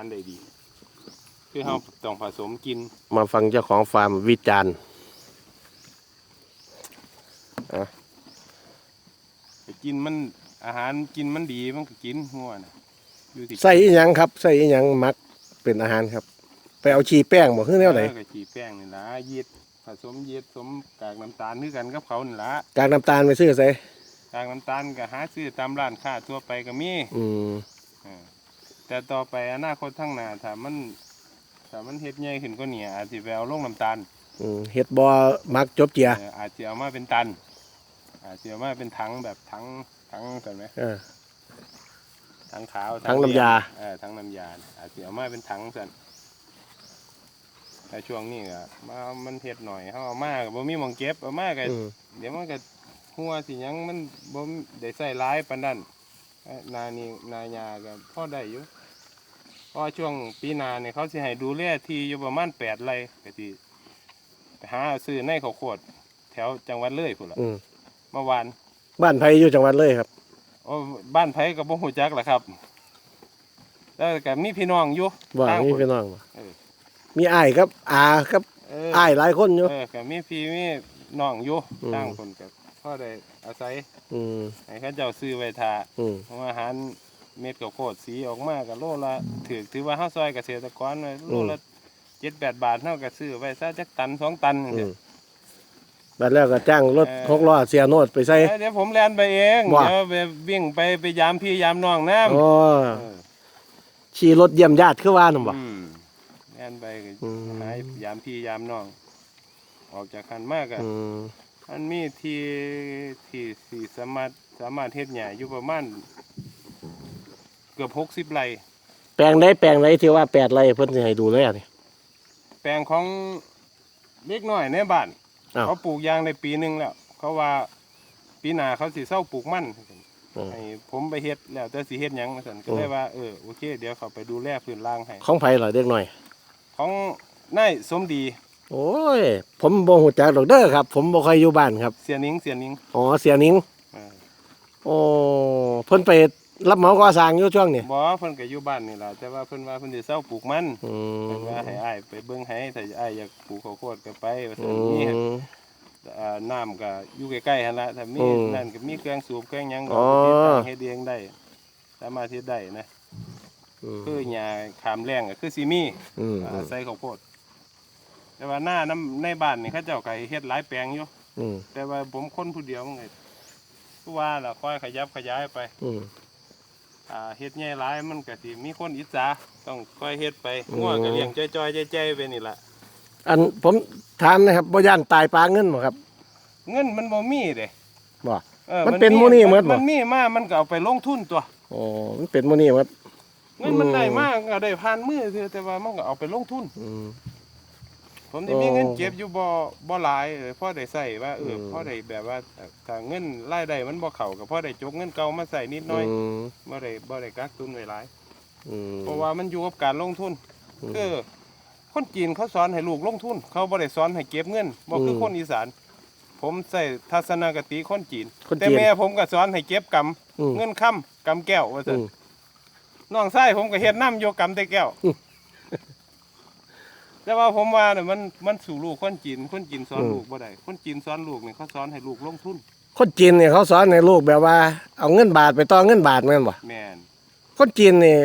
อันใดดี คือเราต้องผสมกินมาฟังเจ้าของฟาร์มวิจารณ์ไปกินมันอาหารกินมันดีมันก็กินหัวนะอยู่ที่ใส่อีหยังครับ ใส่อีหยังมักเป็นอาหารครับ ไปเอาชีแป้งบ่คือแนวไหนเออก็จีแป้งนี่ละยีดผสมยีดผสมกากน้ำตาลคือกันกับเขานี่ละกากน้ำตาลไปซื้อใส่กากน้ำตาลก็หาซื้อตามร้านค้าทั่วไปก็มีอืมเออ แต่ต่อไปอนาคตทั้างหน้าถ้ามันถ้ามันเฮ็ดใหญ่ขึ้นก็เนี่ยอาจจะไปเอาลงน้ำตาลอืมเฮ็ดบ่มักจบเจีย เอออาจจะเอามาเป็นตัน อาจจะเอามาเป็นถังแบบถังถังกันไหมเออ ถังขาวถังน้ำยา เออถังน้ำยาน่ะอาจจะเอามาเป็นถังสันแต่ช่วงนี้ก็มามันเฮ็ดหน่อยเขาเอามาก็บ่มีหมองเก็บเอามาก็อืมเดี๋ยวมันก็หัวสิหยังมันบ่ได้ใส่ร้ายปานนั้นเอ้ย นานี่นายาก็พอได้อยู่เพราะว่าช่วงปีหน้าเนี่ยเขาสิให้ดูแลที่อยู่ประมาณ8ไร่ก็สิไปหาซื้อในข้าวโพดแถวจังหวัดเลยพุ่นล่ะอืมเมื่อวานบ้านไผอยู่จังหวัดเลยครับ โอ้บ้านไผก็บ่ฮู้จักล่ะครับ แล้วก็มีพี่น้องอยู่บ่ต่างมีคนพี่น้องบ่เออ มีอ้ายครับอาครับเออ อ้ายหลายคนอยู่ เออก็มีพี่มีน้องอยู่อืม ต่างคนก็ พอได้อาศัยอืมให้เขาเจ้าซื้อไว้ทาอืมเพราะว่าอาหารเม็ดข้าวโพดสีออกมาก็โลละถือถือว่าเฮาซอยเกษตรกรไว้โลละ7-8บาทเฮาก็ซื้อไว้ซะจักตันสองตันอืจังมบัดแล้วก็จ้างรถเออหกล้อเสียโนดไปใส่ซี้เดี๋ยวผมแล่นไปเองว่า เดี๋ยวไปวิ่งไปไปยามพี่ยามน้องน้ำอ๋อเออขี่รถเยี่ยมญาติคือว่านั่นบ่ อืมแล่นไปก็อืม หายยามพี่ยามน้องออกจากคันมากอะ อืม มันมีที่ที่สี่สามารถสามารถเฮ็ดหญ้าอยู่ประมาณเกือบหกสิบไร่แปลงใดแปลงใดที่ว่าแปดไร่เพิ่นสิให้ดูแลนี่ แปลงของเล็กน้อยในบ้านอ้าว เขาปลูกยางในปีหนึ่งแล้ว เขาว่าปีหน้าเขาสิเศร้าปลูกมันอืมให้ผมไปเฮ็ดแล้วแต่สิเฮ็ดหยังซั่นก็เลยว่าเออโอเค เดี๋ยวเขาไปดูแลพื้นล่างให้ ของไผล่ะเด็กน้อย ของนายสมดี โอ้ย ผมบ่ฮู้จักดอกเด้อครับ ผมบ่ค่อยอยู่บ้านครับ เสียนิงเสียนิงอ๋อเสียหนิงเออโอ้เพิ่นไปรับเหมาก่อสร้างอยู่ช่วงนี้บ่เพิ่นก็อยู่บ้านนี่ล่ะแต่ว่าเพิ่นว่าเพิ่นสิเศร้าปลูกมันอืเพิ่นมว่าให้อ้ายไปเบิ่งให้ถ้าอ้ายอยากปลูกข้าวโพดก็ไปว่าอืซั่นมีม อ่าน้ำก็อยู่ใกล้ๆหั่นละถ้ามีอืมนั่นก็มีเครื่องสูบเครื่องหยังก็อ๋อเฮ็ดเองได้ สามารถเฮ็ดได้นะ อืมคือหญ้าขามแรงก็คือสิมีอืมอ่าใส่ข้าวโพด แต่ว่าหน้าน้ำในบ้านนี่เขาเจ้าก็เฮ็ดหลายแปลงอยู่อืมแต่ว่าผมคนผู้เดียวมันก็คือว่าล่ะค่อยขยับขยายไปอืม อ่าเฮ็ดใหญ่หลายมันก็สิมีคนอิจฉาต้องค่อยเฮ็ดไปอืม งัวก็เลี้ยงจ้อยๆใจๆไปนี่ล่ะอันผมถามนะครับบ่ย่านตายปลาเงินบ่ครับ เงินมันบ่มีเด้บ่ ออมันเป็นหมู่นี่หมดบ่ มันมีมามันก็เอาไปลงทุนตัวอ๋อมันเป็นมื้อนี้ครับ เงินมันอืม ได้มากก็ได้ผ่านมือเถอะแต่ว่ามันก็เอาไปลงทุน อืม ผมที่มีอ๋อเงินเก็บอยู่บ่บ่หลายเออพอได้ใส่ว่าเอออมพอได้แบบว่าเอ่อถ้าเงินรายได้มันบ่เข้าก็พอได้จกเงินเก่ามาใส่นิดหน่อยอืมบ่ได้บ่ได้กักตุนไว้หลายอืมเพราะว่ามันอยู่กับการลงทุนอืมคือคนจีนเขาสอนให้ลูกลงทุน เขาบ่ได้สอนให้เก็บเงินบ่คืออมคนอีสาน ผมใส่ทัศนคติคนจีน คนจีน แต่แม่ผมก็สอนให้เก็บกำอืมเงินค้ำกำแก้วว่าอืซั่นมน้องชายผมก็เฮ็ดน้ำโยกำแต่แก้ว อืม แต่ว่าผมว่าเนี่ยมันมันสู่ลูกคนจีนคนจีนสอนอืมลูกบ่ได้คนจีนสอนลูกเนี่ยเขาสอนให้ลูกลงทุนคนจีนเนี่ยเขาสอนให้ลูกแบบว่า เอาเงินบาทไปต่อเงินบาทแม่นบ่แม่นคนจีนนี่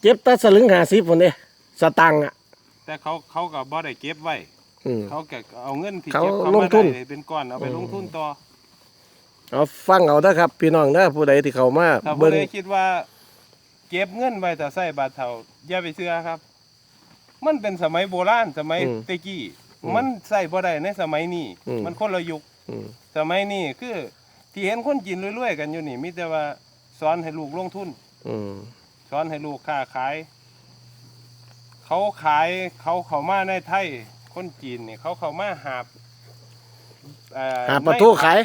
เจ็บแตะสลึง50พุ่นเด้สตังค์อะ แต่เขาเขาก็บ่ได้เก็บไว้อืม เขาก็เอาเงินที่เขาเก็บเขาลมางทุน ได้เป็นก้อนเอาไปอืมลงทุนต่อเอาฟังเอาเด้อครับ พี่น้องเด้อผู้ใดที่เขามาถ้าผู้เบิ่งใดคิดว่า เก็บเงินไว้แต่ใส่บาทเท่าอย่าไปเชื่อครับ มันเป็นสมัยโบราณสมัยแตะกี้มันใส่บ่ได้ในสมัยนี้มันคนละยุค อืม สมัยนี้คือที่เห็นคนจีนรวยๆกันอยู่นี่มีแต่ว่าสอนให้ลูกลงทุน อืม สอนให้ลูกค้าขาย เขาขายเขาเขามาในไทย คนจีนนี่เขาเขามาหาบเอ่อหาประตูขาย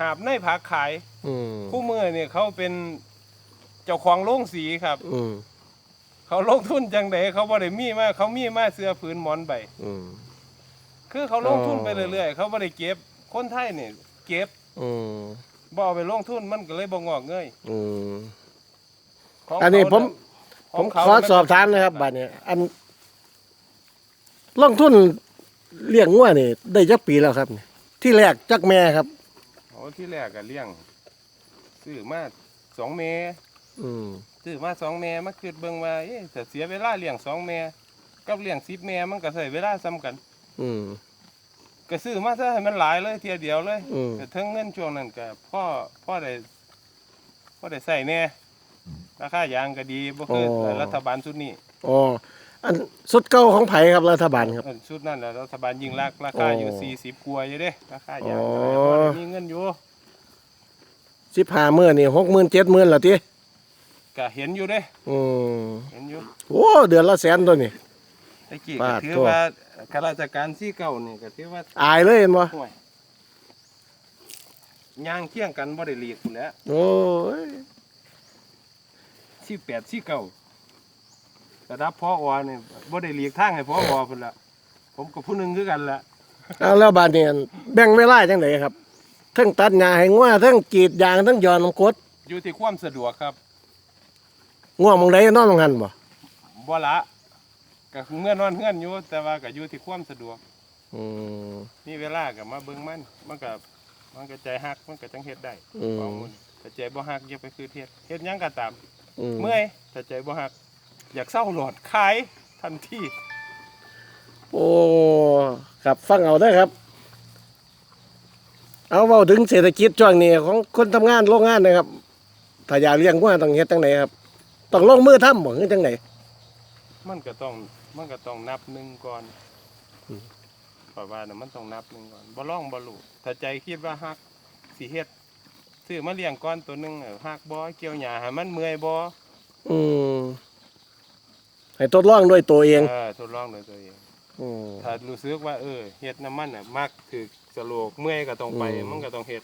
หาบในผักขาย อืมคู่มือเนี่ยเขาเป็นเจ้าของโรงสีครับ อืม เขาลงทุนจังไดเขาบ่ได้มีมาเขามีมาเสื้อผืนหมอนใบอืม คือเขาลงทุนอ๋อไปเรื่อยๆเขาบ่ได้เก็บคนไทยเนี่ยเก็บอืมบ่เอาไปลงทุนมันก็เลยบ่งอกเงยอืมของอันนี้เขาผมน่ะผมขอสอบถามนะครับบัดนี้อันลงทุนเลี้ยงงัวนี่ ได้จักปีแล้วครับนี่ที่แรกจักแม่ครับ โอ้ที่แรกก็เลี้ยงซื้อมาสองเม อืมซื้อมาสองเมมาคิดเบิ่งว่าเอ๊ะถ้าเสียเวลาเลี้ยงสองเมกับเลี้ยงสิบเมมันก็ใช้เวลาซ้ำกัน อืม ก็ซื้อมาซะให้มันหลายเลยเทียเดียวเลยอืม ก็ถึงเงินช่วงนั้นก็พ่อพ่อได้พ่อได้ใส่แน่ราคายางก็ดีบ่คือรัฐบาลชุดนี้อ๋ออันสุดเก่าของไผครับรัฐบาลครับ เออชุดนั้นแหละรัฐบาลยิ่งรักษณ์ราคาอยู่อ๋อสี่สิบกว่าอยู่เด้ราคายางอ๋อก็ได้พอได้มีเงินอยู่ สิบห้ามื่นนี่หกหมื่นเจ็ดหมื่นละที ก็เห็นอยู่เด้อืมเห็นอยู่โอ้เดือนละแสนตัวนี่ ตะกี้บาก็ทถือตัวว่าข้าราชการที่เก่านี่ก็ถือว่าอายเลยเห็นบ่ห่วยย่างเคียงกันบ่ได้หลีกพุ่นแหล้วโอ้ยที่แปดที่เก่าระดับพ่ออนี่บ่ได้หลีกทางให้พ่ออพุ่นละผมกับผู้หนึงคือกันละเอาแล้วบาดนี้แบ่งเวลาจังไดครับทั้งตัดหญ้าให้งัวทั้งกรีดยางทั้งหยอนน้ำกรดอยู่ที่ความสะดวกครับ ง่วงมองใดนอนมองหันบ่บ่ละก็เมื่อนอนเฮือนอยู่แต่ว่าก็อยู่ที่ความสะดวกอืม นี่เวลาก็มาเบิ่งมันมันก็มันก็ใจฮักมันก็จังเฮ็ดได้อืม ของมันถ้าใจบ่ฮักอย่าไปคือเฮ็ดเฮ็ดหยังก็ตามอืมเมื่อยถ้าใจบ่ฮัก อยากเศร้าโหลดขายทันทีโอ้ครับฟังเอาได้อครับ เอาเว้าถึงเศรษฐกิจช่วงนี้ของคนทำงานโรงงานนะครับถ้าอยากเลี้ยงงัวต้องเฮ็ดจังไดครับ ต้องลงมือทำบ่คือจังไดมันก็ต้องมันก็ต้องนับหนึ่งก่อนอืม เพราะว่าน่ะมันต้องนับหนึ่งก่อนบ่ร้องบ่รู้ถ้าใจคิดว่าฮักสิเฮ็ดซื้อมาเลี้ยงก่อนตัวหนึงเออฮักบ่เกี่ยวหญ้าให้มันเมื่อยบ่อืมให้ทดลองด้วยตัวเองเออทดลองด้วยตัวเอง อืม ถ้ารู้สึกว่าเออเฮ็ดน้ำมันน่ะมักถึกสโลกเมื่อยก็ต้องไป อืม มันก็ต้องเฮ็ด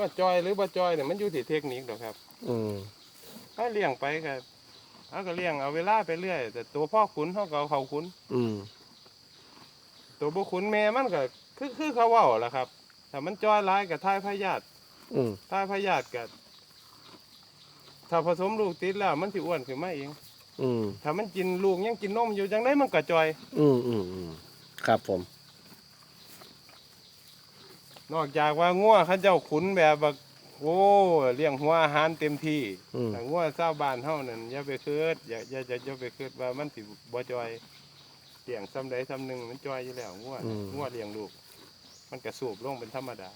ว่าจอยหรือบ่จอยเนี่ยมันอยู่ที่เทคนิคดอกครับ อืมถ้าเลี้ยงไปก็เอาก็เลี้ยงเอาเวลาไปเรื่อย แต่ตัวพ่อขุนเขาก็เอาเขาขุนอืมตัวบุขุนแม่มันก็คือคือเขาเว่าแหละครับถ้ามันจอยร้ายกับทายพยาธิอืมทายพยาธิกับถ้าผสมลูกติดแล้วมันสิอ้วนขึ้นมาเองอืมถ้ามันกินลูกยังกินนมอยู่จังได้มันก็จอย อืมอืมอืมครับผม นอกจากว่างัวเขาเจ้าขุนแบบว่าโอ้เลี้ยงหัวอาหารเต็มที่อืม แต่งัวชาวบ้านเฮานั่นอย่าไปคิดอย่าอย่าอย่าอย่าไปคิดว่ามันสิบ่จอยเลี้ยงซ้ำใดซ้ำหนึ่งมันจอยอยู่แล้วงัวงัวเลี้ยงลูก มันก็สูบลงเป็นธรรมดา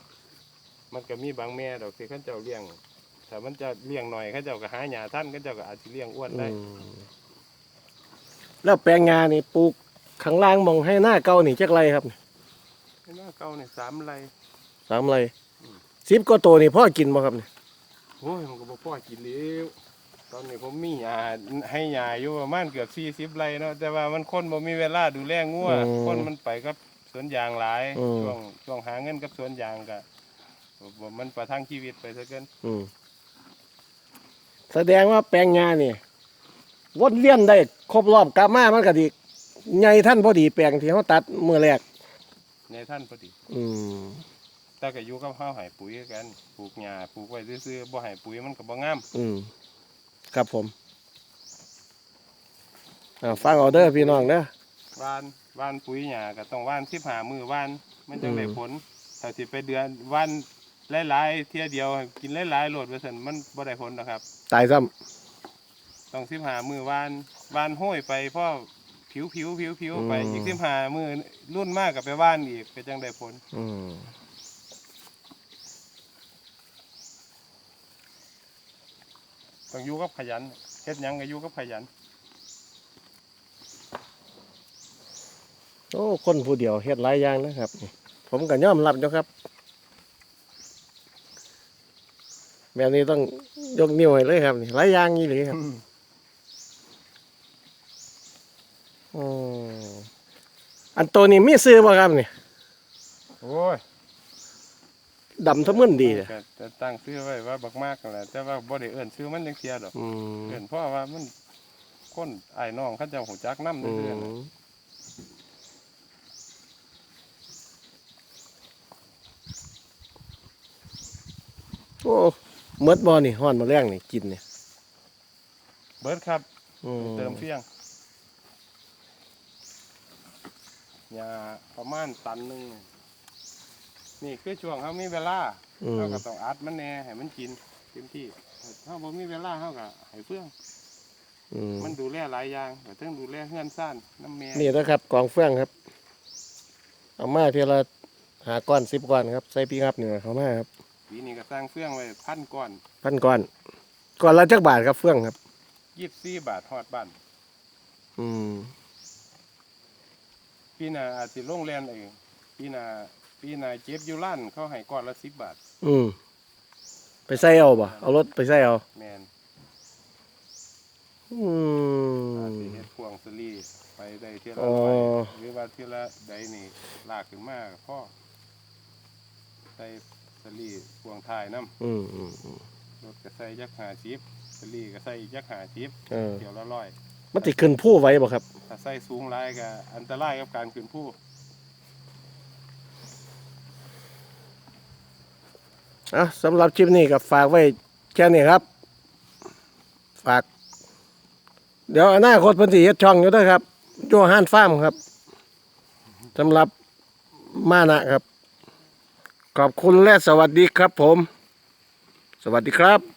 มันก็มีบางแม่ดอกที่เขาเจ้าเลี้ยงถ้ามันจะเลี้ยงหน่อยเขาเจ้าก็หาหญ้าท่านเขาเจ้าก็อาจจะเลี้ยงอ้วนได้ อืมแล้วแปลงงานี่ปลูกข้างล่างมองให้หน้าเก่านี่จักไรครับหน้าเก่าเนี่ยสามไร สามไรสิบก็โตวนี่พ่อกินบ่ครับนี่โอ้ยมันก็บ่พอกินแล้วตอนนี้ผมมีหญ้าให้หญ้าอยู่ประมาณเกือบสี่สิบไร่เนาะแต่ว่ามันคนบ่มีเวลาดูแลงัวคนมันไปกับสวนยางหลายช่วงช่วงหาเงินกับสวนยางก็บ่มันประทังชีวิตไปซะเกินอืมแสดงว่าแปลงงานี่วนเวียนได้ครบรอบกลับมามันก็ดีใหญ่ท่านพอดีแปลงที่เขาตัดเมื่อแรกในท่านพอดี อืม แต่ก็อยู่กับเฮาให้ปุ๋ยคือกันปลูกหญ้าปลูกไว้ซื่อๆบ่ให้ปุ๋ยมันก็บ่งามอืมครับผมอ่าฟังออเดอร์พี่น้องเด้อหวานหวานปุ๋ยหญ้าก็ต้องหวาน15มื้อหวาน มันจังได้อืม ผลถ้าสิไปเดือนหวานหลายๆเที่ยเดียวกินหลายๆโลดว่าซั่นมันบ่ได้ผลดอกครับ ตายซ้ต้อง15มื้อหวานหวานห้อยไปพอผิวผิวผิวผิวไปอีก15มื้อรุ่นมากก็ไปหวานอีกก็จังได้ผลำอืม ต้องอยู่กับขยันเฮ็ดหยังก็อยู่กับขยัน โอ้ คนผู้เดียวเฮ็ดหลายอย่างนะครับนี่ผมก็ยอมรับอยู่ครับ แบบนี้ต้องยกนิ้วให้เลยครับนี่หลายอย่างนี่เลยครับอืมอันตัวนี้มีซื้อบ่ครับนี่ โอ้ย ดำทะมึนดีเลยก็จะตั้งชื่อไว้ว่าบักมากนั่นแหละแต่ว่าบ่ได้เอิ้นชื่อมันจังเทียดอกอืมเอิ้นเพราะว่ามันคนอ้ายน้องเขาเจ้าหูจักนำอืเรื่อยๆมน่ะโอ้หมดบ่นี่ฮ้อนมาแรงนี่กินเนี่ยเบิร์ดครับ อืมเติมเฟี้ยงยาประมาณตันหนึง นี่คือช่วงเขามีเวลาอืม เขาก็ต้องอัดมันแหน่ให้มันกินเต็มที่ถ้าบ่มีเวลาเขาก็ให้เฟื่องอืมมันดูแลหลายอย่างก็ต้องดูแลเฮือนซ่านน้ำแม่นี่นะครับกองเฟื่องครับ เอามาเทีละหาก้อนสิบก้อนครับใส่ปีครับเหนือเขามาครับปีนี้ก็สร้างเฟื่องไว้พันก้อนพันก้อนก้อนละจักบาทครับเฟื่องครับ ยี่สิบสี่บาทฮอดบ้านอืม ปีหน้าอาจสิลงแลนเองปีหน้า ปีหน้าเจ็บอยู่ล้านเขาให้ก้อนละสิบบาท อืมไปใส่เอาบ่เอารถไปใส่เอาแมนอือาจมสิเฮ็ดพวงสลีไปได้เท่าอ๋ละอร้อยหรือว่าเท่าละใดนี่ลากขึ้นมาก็พ่อใส่สลีพวงท้ายน้อืมอืมอืมำรถก็ใส่ยักหาจิบสลีก็ใส่อีกยักหาจิบเออเกี่ยวละร้อยมันติขึ้นผู้ไว้บ่ครับ ถ้าใส่สูงหลายก็อันตรายกับการขึ้นผู้ อะสำหรับคลิปนี้ก็ฝากไว้แค่นี้ครับ ฝาก เดี๋ยวอนาคตเพันสิเฮ็ดช่องอยู่ด้วยครับโยฮันฟาร์มครับสำหรับมานะครับ ขอบคุณและสวัสดีครับผม สวัสดีครับ